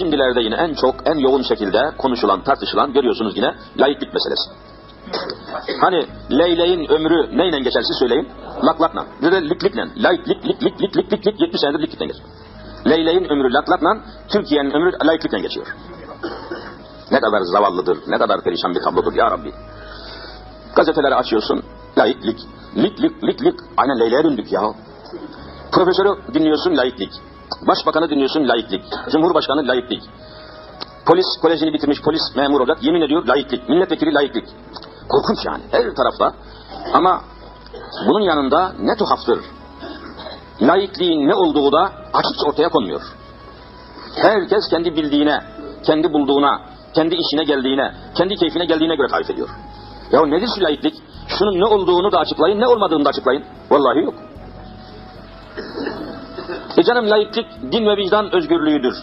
Şimdilerde yine en çok, en yoğun şekilde konuşulan, tartışılan görüyorsunuz yine laiklik meselesi. Hani leyleğin ömrü neyle geçer siz söyleyin? Laklakla. Bir de liklikle. Laik, lik, lik, lik, lik, lik, lik, lik, 70 senedir liklikle geçer. Leyleğin ömrü laklakla, Türkiye'nin ömrü laiklikle geçiyor. Ne kadar zavallıdır, ne kadar perişan bir tablodur ya Rabbi. Gazeteleri açıyorsun, laiklik, lik, lik, lik, lik. Aynen leyleğe döndük ya. Profesörü dinliyorsun, laiklik. Başbakanı dinliyorsun, laiklik. Cumhurbaşkanı laiklik. Polis kolejini bitirmiş polis memur olacak, yemin ediyor laiklik. Milletvekili laiklik. Korkunç yani, her tarafta. Ama bunun yanında ne tuhaftır. Laikliğin ne olduğu da açıkça ortaya konmuyor. Herkes kendi bildiğine, kendi bulduğuna, kendi işine geldiğine, kendi keyfine geldiğine göre tarif ediyor. Ya nedir şu laiklik? Şunun ne olduğunu da açıklayın, ne olmadığını da açıklayın. Vallahi yok. E canım laiklik din ve vicdan özgürlüğüdür.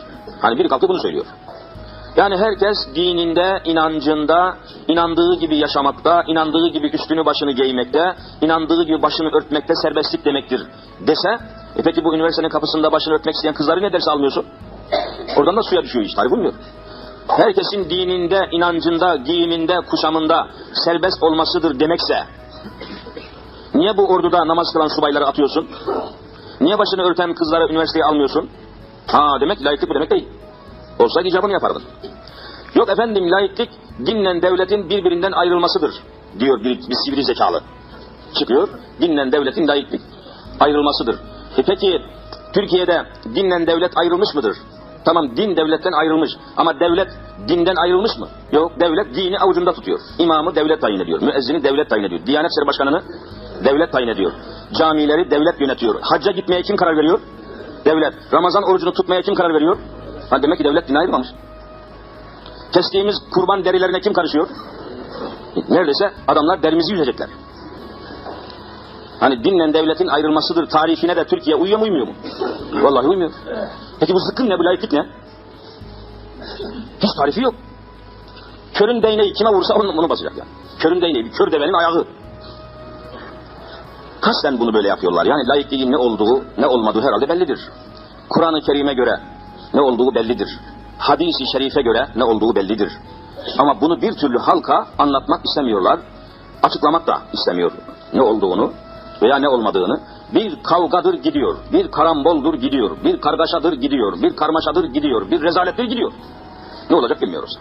Hani biri kalktı bunu söylüyor. Yani herkes dininde, inancında, inandığı gibi yaşamakta, inandığı gibi üstünü başını giymekte, inandığı gibi başını örtmekte serbestlik demektir dese, e peki bu üniversitenin kapısında başını örtmek isteyen kızları ne derse almıyorsun? Oradan da suya düşüyor iş, tarif olmuyor. Herkesin dininde, inancında, giyiminde, kuşamında serbest olmasıdır demekse, niye bu orduda namaz kılan subayları atıyorsun? Niye başını örten kızları üniversiteye almıyorsun? Ha demek layıklık bu demek değil. Olsaydı icabını yapardın. Yok efendim laiklik dinle devletin birbirinden ayrılmasıdır diyor bir, bir sivri zekalı. Çıkıyor dinle devletin laiklik ayrılmasıdır. E peki Türkiye'de dinle devlet ayrılmış mıdır? Tamam din devletten ayrılmış ama devlet dinden ayrılmış mı? Yok devlet dini avucunda tutuyor. İmamı devlet tayin ediyor. Müezzini devlet tayin ediyor. Diyanet Başkanı'nı devlet tayin ediyor. Camileri devlet yönetiyor. Hacca gitmeye kim karar veriyor? Devlet. Ramazan orucunu tutmaya kim karar veriyor? Ha demek ki devlet dine ayrılmamış. Kestiğimiz kurban derilerine kim karışıyor? Neredeyse adamlar derimizi yüzecekler. Hani dinle devletin ayrılmasıdır tarihine de Türkiye uyuyor mu uymuyor mu? Vallahi uymuyor. Peki bu zıkkın ne bu layıklık ne? Hiç tarifi yok. Körün değneği kime vursa onu, onu basacak yani. Körün değneği, bir kör devenin ayağı. Kasten bunu böyle yapıyorlar. Yani layıklığın ne olduğu, ne olmadığı herhalde bellidir. Kur'an-ı Kerim'e göre ne olduğu bellidir. Hadis-i şerife göre ne olduğu bellidir. Ama bunu bir türlü halka anlatmak istemiyorlar. Açıklamak da istemiyor ne olduğunu veya ne olmadığını. Bir kavgadır gidiyor, bir karamboldur gidiyor, bir kargaşadır gidiyor, bir karmaşadır gidiyor, bir rezalettir gidiyor. Ne olacak bilmiyoruz.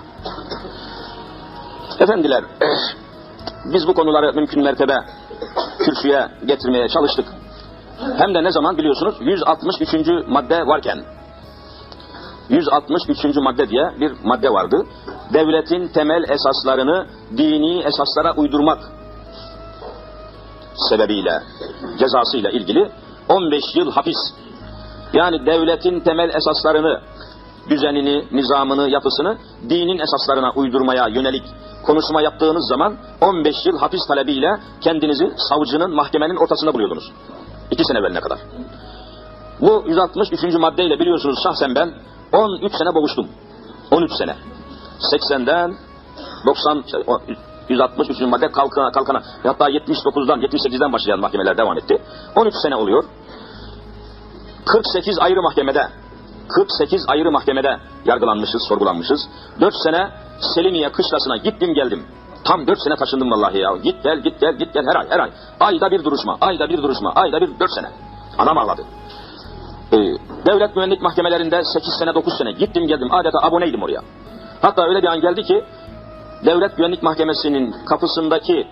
Efendiler, biz bu konuları mümkün mertebe kürsüye getirmeye çalıştık. Hem de ne zaman biliyorsunuz 163. madde varken 163. madde diye bir madde vardı. Devletin temel esaslarını dini esaslara uydurmak sebebiyle, cezasıyla ilgili 15 yıl hapis. Yani devletin temel esaslarını, düzenini, nizamını, yapısını dinin esaslarına uydurmaya yönelik konuşma yaptığınız zaman 15 yıl hapis talebiyle kendinizi savcının, mahkemenin ortasında buluyordunuz. İki sene evveline kadar. Bu 163. maddeyle biliyorsunuz şahsen ben 13 sene boğuştum. 13 sene. 80'den 90 163. madde kalkana kalkana hatta 79'dan 78'den başlayan mahkemeler devam etti. 13 sene oluyor. 48 ayrı mahkemede 48 ayrı mahkemede yargılanmışız, sorgulanmışız. 4 sene Selimiye kışlasına gittim geldim. Tam 4 sene taşındım vallahi ya. Git gel git gel git gel her ay her ay. Ayda bir duruşma, ayda bir duruşma, ayda bir 4 sene. Anam ağladı. Ee, devlet güvenlik mahkemelerinde 8 sene 9 sene gittim geldim adeta aboneydim oraya. Hatta öyle bir an geldi ki devlet güvenlik mahkemesinin kapısındaki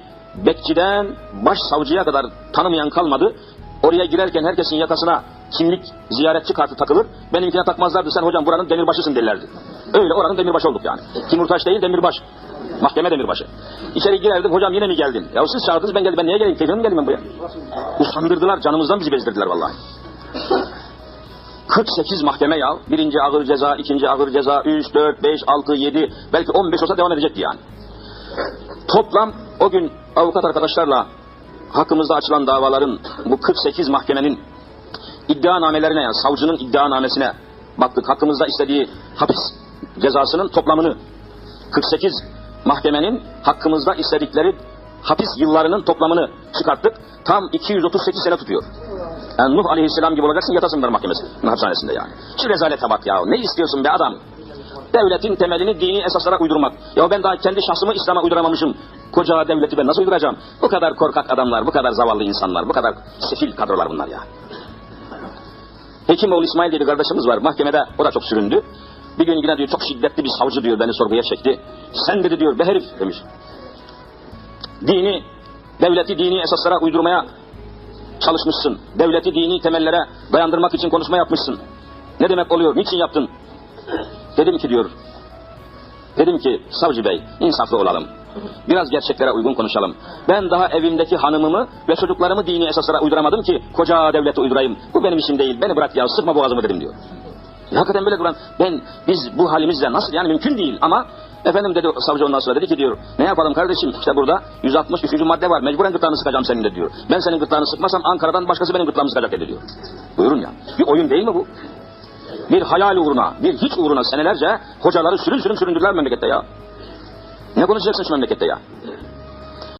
bekçiden baş savcıya kadar tanımayan kalmadı. Oraya girerken herkesin yakasına kimlik ziyaretçi kartı takılır. Benimkine takmazlardı sen hocam buranın demirbaşısın derlerdi. Öyle oranın demirbaşı olduk yani. Timurtaş değil demirbaş. Mahkeme demirbaşı. İçeri girerdim hocam yine mi geldin? Ya siz çağırdınız ben geldim ben niye geleyim? Keyfime mi geldim ben buraya? Usandırdılar canımızdan bizi bezdirdiler vallahi. 48 mahkeme ya. Birinci ağır ceza, ikinci ağır ceza, 3, 4, 5, 6, 7, belki 15 olsa devam edecekti yani. Toplam o gün avukat arkadaşlarla hakkımızda açılan davaların bu 48 mahkemenin iddianamelerine yani savcının iddianamesine baktık. Hakkımızda istediği hapis cezasının toplamını 48 mahkemenin hakkımızda istedikleri hapis yıllarının toplamını çıkarttık. Tam 238 sene tutuyor. Yani Nuh Aleyhisselam gibi olacaksın yatasınlar mahkemesi, hapishanesinde yani. Şu rezalete bak ya. Ne istiyorsun be adam? Devletin temelini dini esaslara uydurmak. Ya ben daha kendi şahsımı İslam'a uyduramamışım. Koca devleti ben nasıl uyduracağım? Bu kadar korkak adamlar, bu kadar zavallı insanlar, bu kadar sefil kadrolar bunlar ya. Hekimoğlu İsmail diye bir kardeşimiz var. Mahkemede o da çok süründü. Bir gün yine diyor çok şiddetli bir savcı diyor beni sorguya çekti. Sen dedi diyor be herif demiş. Dini, devleti dini esaslara uydurmaya çalışmışsın. Devleti dini temellere dayandırmak için konuşma yapmışsın. Ne demek oluyor? Niçin yaptın? Dedim ki diyor. Dedim ki savcı bey insaflı olalım. Biraz gerçeklere uygun konuşalım. Ben daha evimdeki hanımımı ve çocuklarımı dini esaslara uyduramadım ki koca devlete uydurayım. Bu benim işim değil. Beni bırak ya sıkma boğazımı dedim diyor. Ya hakikaten böyle duran ben biz bu halimizle nasıl yani mümkün değil ama efendim dedi savcı ondan sonra dedi ki diyor ne yapalım kardeşim işte burada 163. madde var mecburen gırtlağını sıkacağım senin de diyor. Ben senin gırtlağını sıkmasam Ankara'dan başkası benim gırtlağımı sıkacak dedi diyor. Buyurun ya bir oyun değil mi bu? Bir hayal uğruna, bir hiç uğruna senelerce hocaları sürün sürün süründürdüler memlekette ya. Ne konuşacaksın şu memlekette ya?